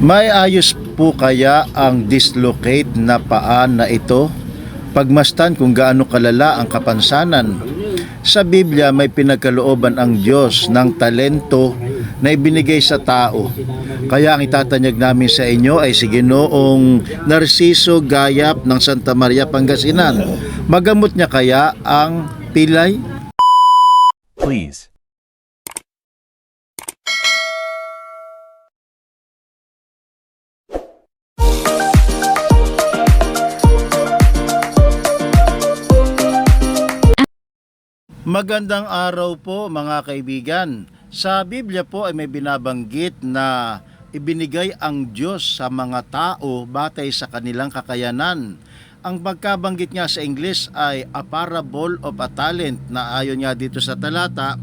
May ayos po kaya ang dislocate na paan na ito? Pagmastan kung gaano kalala ang kapansanan. Sa Biblia may pinagkalooban ang Diyos ng talento na ibinigay sa tao. Kaya ang itatanyag namin sa inyo ay si Ginoong Narciso Gayap ng Santa Maria Pangasinan. Magamot niya kaya ang pilay? Please. Magandang araw po mga kaibigan. Sa Biblia po ay may binabanggit na ibinigay ang Diyos sa mga tao batay sa kanilang kakayanan. Ang pagkabanggit nga sa English ay a parable of a talent na ayon nga dito sa talata,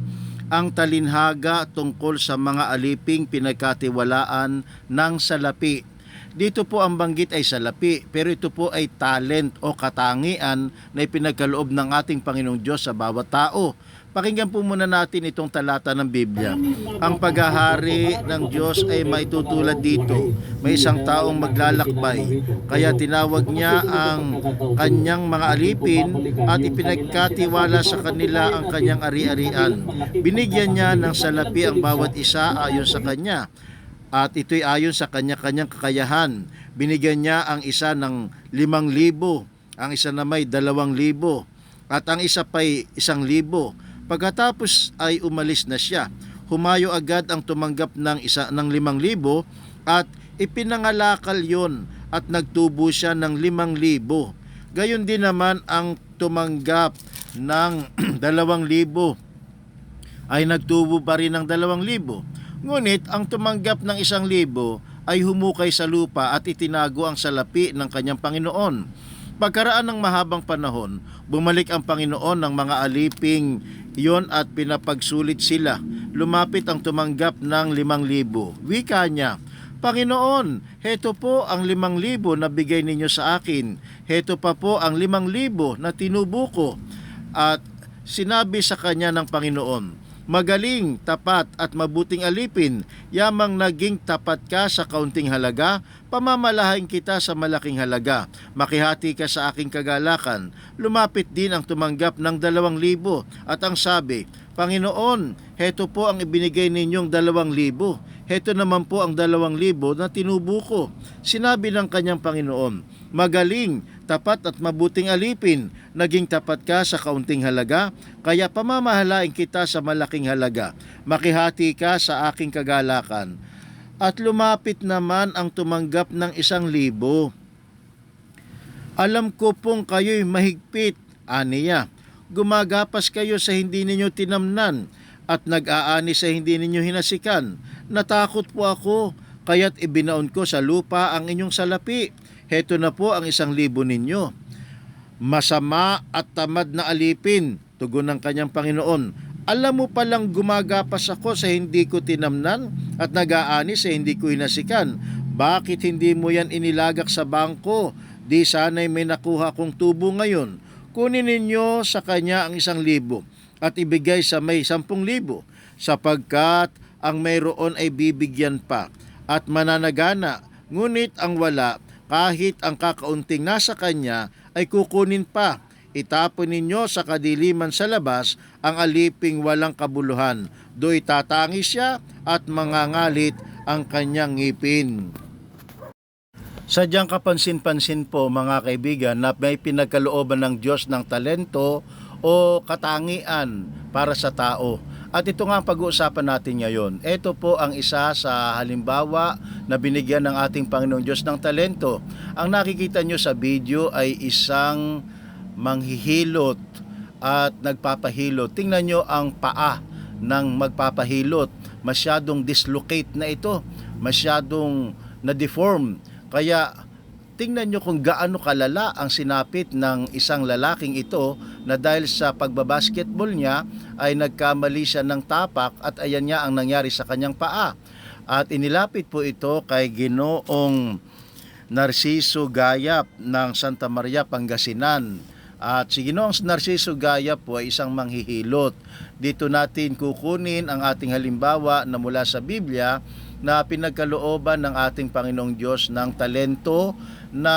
ang talinhaga tungkol sa mga aliping pinagkatiwalaan ng salapi. Dito po ang banggit ay salapi, pero ito po ay talent o katangian na ipinagkaloob ng ating Panginoong Diyos sa bawat tao. Pakinggan po muna natin itong talata ng Biblia. Ang paghahari ng Diyos ay maitutulad dito. May isang taong maglalakbay. Kaya tinawag niya ang kanyang mga alipin at ipinagkatiwala sa kanila ang kanyang ari-arian. Binigyan niya ng salapi ang bawat isa ayon sa kanya at ito'y ayon sa kanya-kanyang kakayahan. Binigyan niya ang isa ng limang libo, ang isa na may dalawang libo, at ang isa pa'y isang libo. Pagkatapos ay umalis na siya. Humayo agad ang tumanggap ng isa ng limang libo at ipinangalakal yon at nagtubo siya ng limang libo. Gayon din naman ang tumanggap ng dalawang libo ay nagtubo pa rin ng dalawang libo. Ngunit ang tumanggap ng isang libo ay humukay sa lupa at itinago ang salapi ng kanyang Panginoon. Pagkaraan ng mahabang panahon, bumalik ang Panginoon ng mga aliping iyon at pinapagsulit sila. Lumapit ang tumanggap ng limang libo. Wika niya, Panginoon, heto po ang limang libo na bigay ninyo sa akin. Heto pa po ang limang libo na tinubo ko. At sinabi sa kanya ng Panginoon, Magaling, tapat at mabuting alipin, yamang naging tapat ka sa kaunting halaga, pamamalahain kita sa malaking halaga, makihati ka sa aking kagalakan. Lumapit din ang tumanggap ng dalawang libo at ang sabi, Panginoon, heto po ang ibinigay ninyong dalawang libo. Heto naman po ang dalawang libo na tinubo ko. Sinabi ng kanyang Panginoon, Magaling, tapat at mabuting alipin, naging tapat ka sa kaunting halaga, kaya pamamahalain kita sa malaking halaga. Makihati ka sa aking kagalakan. At lumapit naman ang tumanggap ng isang libo. Alam ko pong kayo'y mahigpit, aniya. Gumagapas kayo sa hindi ninyo tinamnan at nag-aani sa hindi ninyo hinasikan. Natakot po ako, kaya't ibinaon ko sa lupa ang inyong salapi. Heto na po ang isang libo ninyo. Masama at tamad na alipin, tugon ng kanyang Panginoon. Alam mo palang gumagapas ako sa hindi ko tinamnan at nag-aani sa hindi ko hinasikan. Bakit hindi mo yan inilagak sa bangko? Di sana'y may nakuha kong tubo ngayon. Kunin ninyo sa kanya ang isang libo at ibigay sa may sampung libo sapagkat ang mayroon ay bibigyan pa at mananagana. Ngunit ang wala, kahit ang kakaunting nasa kanya ay kukunin pa. Itapon ninyo sa kadiliman sa labas ang aliping walang kabuluhan. Do'y tatangi siya at mangangalit ang kanyang ngipin. Sadyang kapansin-pansin po mga kaibigan na may pinagkalooban ng Diyos ng talento o katangian para sa tao. At ito nga ang pag-uusapan natin ngayon. Ito po ang isa sa halimbawa na binigyan ng ating Panginoong Diyos ng talento. Ang nakikita nyo sa video ay isang manghihilot at nagpapahilot. Tingnan nyo ang paa ng magpapahilot. Masyadong dislocate na ito. Masyadong na-deform. Kaya tingnan nyo kung gaano kalala ang sinapit ng isang lalaking ito na dahil sa pagbabasketball niya ay nagkamali siya ng tapak at ayan niya ang nangyari sa kanyang paa. At inilapit po ito kay Ginoong Narciso Gayap ng Santa Maria Pangasinan. At si Ginoong Narciso Gayap po ay isang manghihilot. Dito natin kukunin ang ating halimbawa na mula sa Biblia na pinagkalooban ng ating Panginoong Diyos ng talento na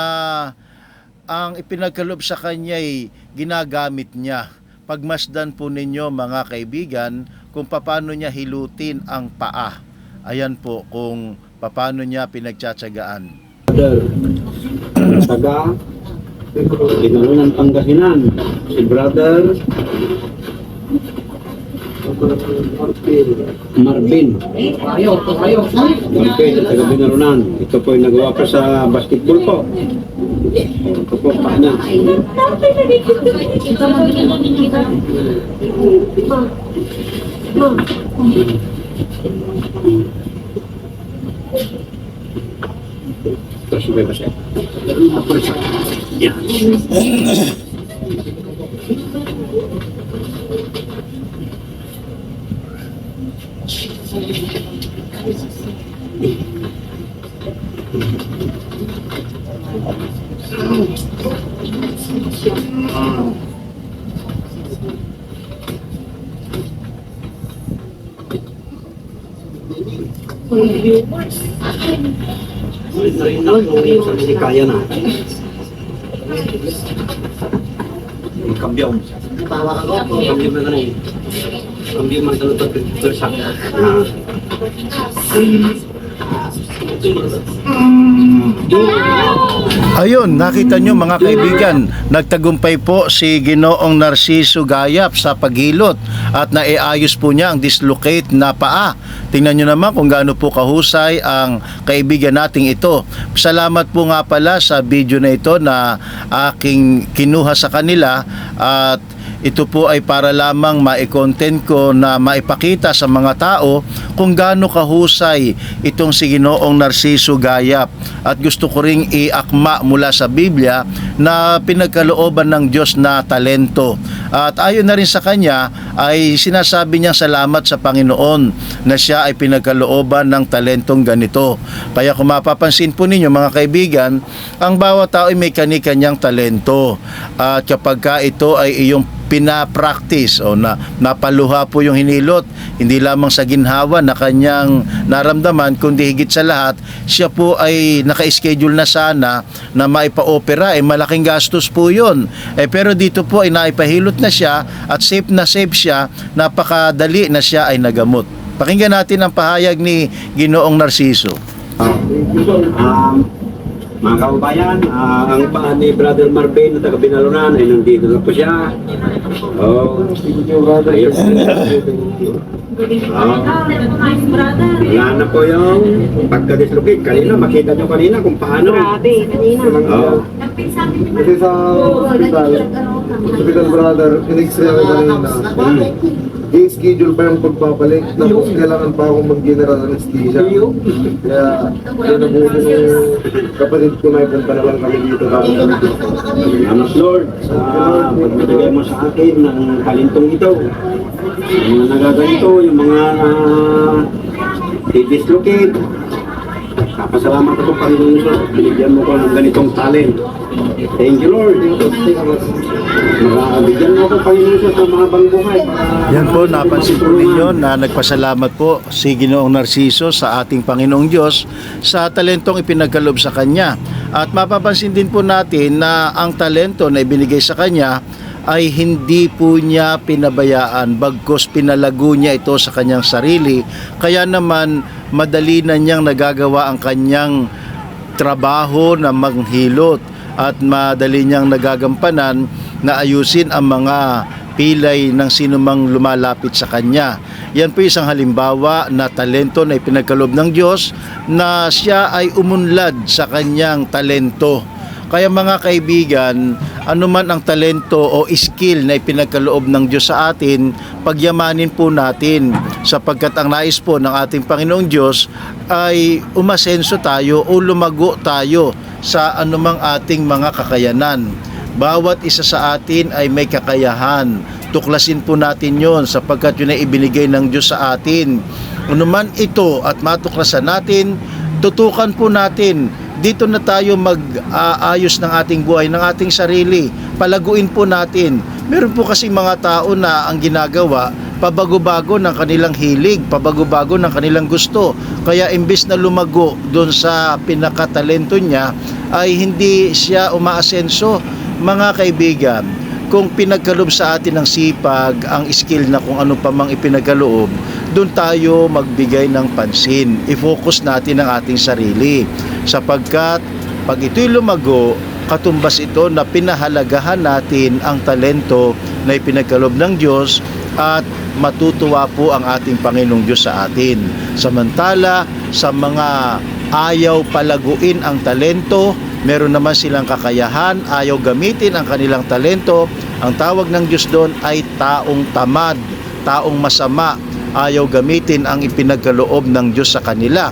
ang ipinagkaloob sa kanya ay ginagamit niya. Pagmasdan po ninyo mga kaibigan kung paano niya hilutin ang paa. Ayan po kung paano niya pinagtsatsagaan. Taga Binalunan Pangasinan. Si brother Marvin. Marvin, taga Binalunan. Ito po yung nagawa ko sa basketball po. Ito po, paano? Terus bebas ya. Hindi kaya na. Kambiyaw. Kambiyaw na rin. Kambiyaw man sa persak. Ah. Ayun, nakita nyo mga kaibigan, nagtagumpay po si Ginoong Narciso Gayap sa paghilot at naiayos po niya ang dislocate na paa. Tingnan nyo naman kung gaano po kahusay ang kaibigan nating ito. Salamat po nga pala sa video na ito na aking kinuha sa kanila at ito po ay para lamang ma-content ko na maipakita sa mga tao kung gaano kahusay itong si Ginoong Narciso Gayap. At gusto ko ring iakma mula sa Biblia na pinagkalooban ng Diyos na talento. At ayon na rin sa kanya ay sinasabi niya salamat sa Panginoon na siya ay pinagkalooban ng talentong ganito. Kaya kung mapapansin po ninyo mga kaibigan, ang bawat tao ay may kani-kanyang talento. At kapag ka ito ay iyong pinapractice o na napaluha po yung hinilot hindi lamang sa ginhawa na kanyang naramdaman kundi higit sa lahat siya po ay naka-schedule na sana na maipa-opera eh malaking gastos po yun eh pero dito po ay naipahilot na siya at safe na safe siya napakadali na siya ay nagamot pakinggan natin ang pahayag ni Ginoong Narciso Um, mga kababayan, ah, ang paan ni Brother Marvin na taga Binalunan ay nandito na po siya. Oh, ayos. Oh, wala na po yung pagka-dislocate. Kanina, makita nyo kanina kung paano. Grabe, kanina. Oh, Kasi sa hospital, hospital brother, in-x-ray ako kanina. I-schedule pa yung pagpapalik, tapos kailangan pa akong mag-general anesthesia. Kaya, kaya nabuti ng kapatid ko na ipunta na lang kami dito. Tapos kami dito. Salamat Lord sa pagbibigay mo sa akin ng talentong ito. Yung mga nagaganito, yung mga uh, dislocate. Kapasalamat ako Panginoon sa binigyan mo ko ng ganitong talent. Thank you Lord. Nakabigyan mo ako Panginoon sa mahabang buhay. Yan po, napansin po ninyo na nagpasalamat po si Ginoong Narciso sa ating Panginoong Diyos sa talentong ipinagkaloob sa Kanya. At mapapansin din po natin na ang talento na ibinigay sa Kanya ay hindi po niya pinabayaan bagkos pinalago niya ito sa kanyang sarili kaya naman madali na niyang nagagawa ang kanyang trabaho na manghilot at madali niyang nagagampanan na ayusin ang mga pilay ng sinumang lumalapit sa kanya. Yan po isang halimbawa na talento na ipinagkaloob ng Diyos na siya ay umunlad sa kanyang talento. Kaya mga kaibigan, anuman ang talento o skill na ipinagkaloob ng Diyos sa atin, pagyamanin po natin sapagkat ang nais po ng ating Panginoong Diyos ay umasenso tayo o lumago tayo sa anumang ating mga kakayanan. Bawat isa sa atin ay may kakayahan. Tuklasin po natin yon sapagkat yun ay ibinigay ng Diyos sa atin. Anuman ito at matuklasan natin, tutukan po natin dito na tayo mag-aayos ng ating buhay, ng ating sarili. Palaguin po natin. Meron po kasi mga tao na ang ginagawa, pabago-bago ng kanilang hilig, pabago-bago ng kanilang gusto. Kaya imbis na lumago doon sa pinakatalento niya, ay hindi siya umaasenso. Mga kaibigan, kung pinagkaloob sa atin ng sipag, ang skill na kung ano pa mang ipinagkaloob, doon tayo magbigay ng pansin. I-focus natin ang ating sarili. Sapagkat pag ito'y lumago, katumbas ito na pinahalagahan natin ang talento na ipinagkaloob ng Diyos at matutuwa po ang ating Panginoong Diyos sa atin. Samantala, sa mga ayaw palaguin ang talento, meron naman silang kakayahan, ayaw gamitin ang kanilang talento, ang tawag ng Diyos doon ay taong tamad, taong masama, ayaw gamitin ang ipinagkaloob ng Diyos sa kanila.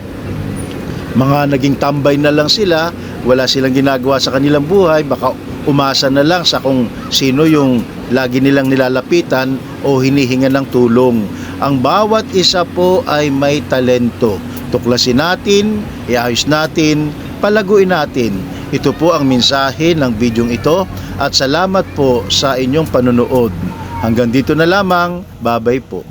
Mga naging tambay na lang sila, wala silang ginagawa sa kanilang buhay, baka umasa na lang sa kung sino yung lagi nilang nilalapitan o hinihinga ng tulong. Ang bawat isa po ay may talento. Tuklasin natin, iayos natin, palaguin natin. Ito po ang mensahe ng bidyong ito at salamat po sa inyong panonood. Hanggang dito na lamang, babay po.